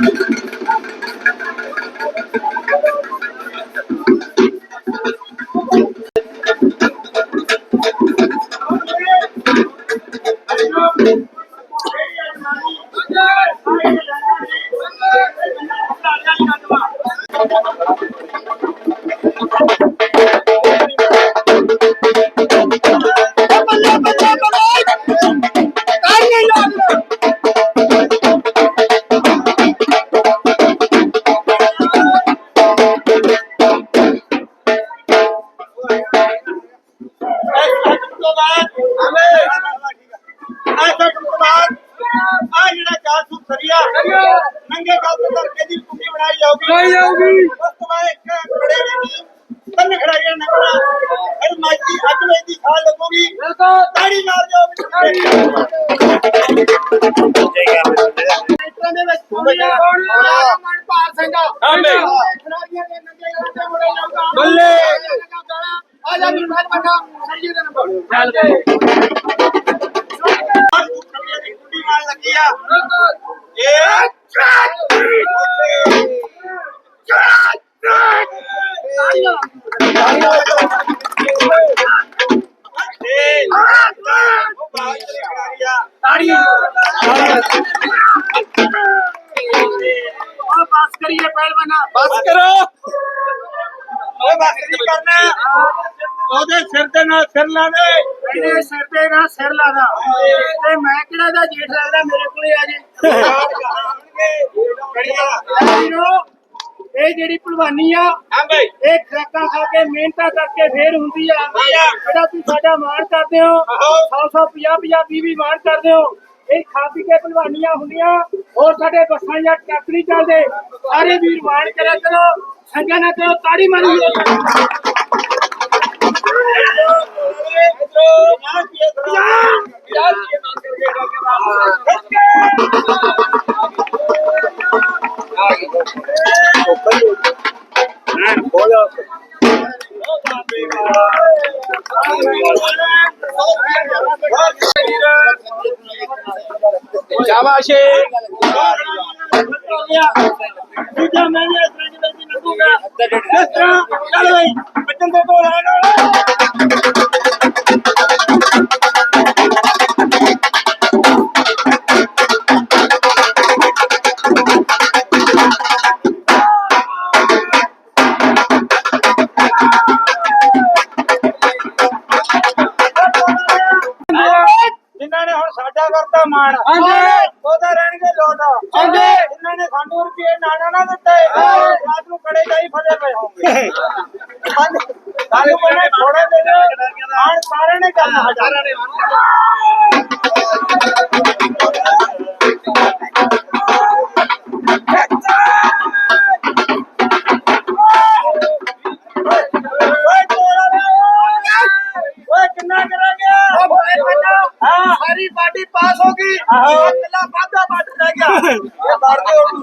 ਬੱਲੇ ਐਸਾ ਬਾਅਦ ਆ ਜਿਹੜਾ ਜਾਸੂ ਸਰੀਆ ਨੰਗੇ ਤੋਂ ਕਰਕੇ ਦੀ ਕੁੰਡੀ ਬਣਾਈ ਜਾਊਗੀ ਬਣਾਈ ਜਾਊਗੀ। ਉਸ ਤੋਂ ਬਾਅਦ ਇੱਕ ਖੜੇ ਦੀ ਬੰਨ ਖੜਾਈਆਂ ਨੰਗਣਾ ਫਿਰ ਮਾਜੀ ਅੱਜ ਵੇ ਦੀ ਖਾਲ ਲੱਗੂਗੀ ਤਾੜੀ ਮਾਰ ਜਾਓ ਟਰੈਕਟਰਾਂ ਦੇ ਵਿੱਚ ਕੁੰਡੀਆਂ ਮਨ ਪਾਰ ਸਿੰਘਾ ਆਂਦੇ। ਖਿਡਾਰੀਆਂ ਦੇ ਨੰਗੇ ਤੇ ਮੁੜੇ ਜਾਊਗਾ ਬੱਲੇ। ਆ ਜਾ ਗੁਰੂ ਸਾਹਿਬ ਬੰਦਾ ਉਹਦੇ ਸਿਰ ਤੇ ਨਾਲ ਸਿਰ ਲਾ ਦੇ। ਇਹਦੇ ਸਿਰ ਤੇ ਨਾਲ ਸਿਰ ਲਾ ਦਾ ਤੇ ਮੈਂ ਕਿਹੜਾ ਦਾ ਜੇਠ ਲੱਗਦਾ ਮੇਰੇ ਕੋਲੇ ਆ ਜੇ। ਇਹ ਜਿਹੜੀ ਭਲਵਾਨੀ ਆ ਇਹ ਖਰਾਕਾਂ ਖਾ ਕੇ ਮਿਹਨਤਾਂ ਕਰਕੇ ਫੇਰ ਹੁੰਦੀ ਆ। ਜਿਹੜਾ ਤੁਸੀਂ ਸਾਡਾ ਮਾਣ ਕਰਦੇ ਹੋ 100 100 50 50 20 20 ਮਾਣ ਕਰਦੇ ਹੋ ਇਹ ਖਾ ਪੀ ਕੇ ਭਲਵਾਨੀਆਂ ਹੁੰਦੀਆਂ। ਹੋਰ ਸਾਡੇ ਬੱਸਾਂ ਜਾਂ ਟਰੱਕ ਨਹੀਂ ਚੱਲਦੇ। ਸਾਰੇ ਵੀਰ ਮਾਣ ਕਰਿਆ ਕਰੋ ਸੰਗਾ ਨਾ ਕਰੋ ਤਾੜੀ ਮਾਰੀ ਸ਼ਾਬਾਸ਼ੇ ਦੂਜਾ ਮੈਂ ਵੀ ਇਸ ਤਰ੍ਹਾਂ ਜਿਵੇਂ ਦੀ ਲੱਗੂਗਾ ਇਸ ਤਰ੍ਹਾਂ ਚੱਲ ਬਈ ਬੱਚਨ ਦੇ ਕੋਲ ਕਰਤਾ ਮਾਣ। ਉਹਦਾ ਰਹਿਣਗੇ ਲੋਟ। ਜਿਨ੍ਹਾਂ ਨੇ ਸਾਨੂੰ ਰੁਪਏ ਨਾਣਾ ਨਾ ਦਿੱਤੇ। ਰਾਤ ਨੂੰ ਕੜੇ ਜਾਈ ਫਦੇ ਪਏ ਹੋਣਗੇ। ਸਾਨੂੰ ਕਹਿੰਦੇ ਥੋੜੇ ਦੇ ਦੇ ਆਣ ਸਾਰਿਆਂ ਨੇ ਕਰਨਾ ਹਜ਼ਾਰਾਂ ਨੇ ਓਏ ਓਏ ਕਿੰਨਾ ਕਰਾਂਗੇ ਹਾਂ ਸਾਰੀ ਪਾਰਟੀ ਪਾਸ ਹੋ ਗਈ। ਅਗਲਾ ਵਾਧਾ ਵੱਟ ਰਹਿ ਗਿਆ। ਇਹ ਮਾਰ ਦੇ ਉਹਨੂੰ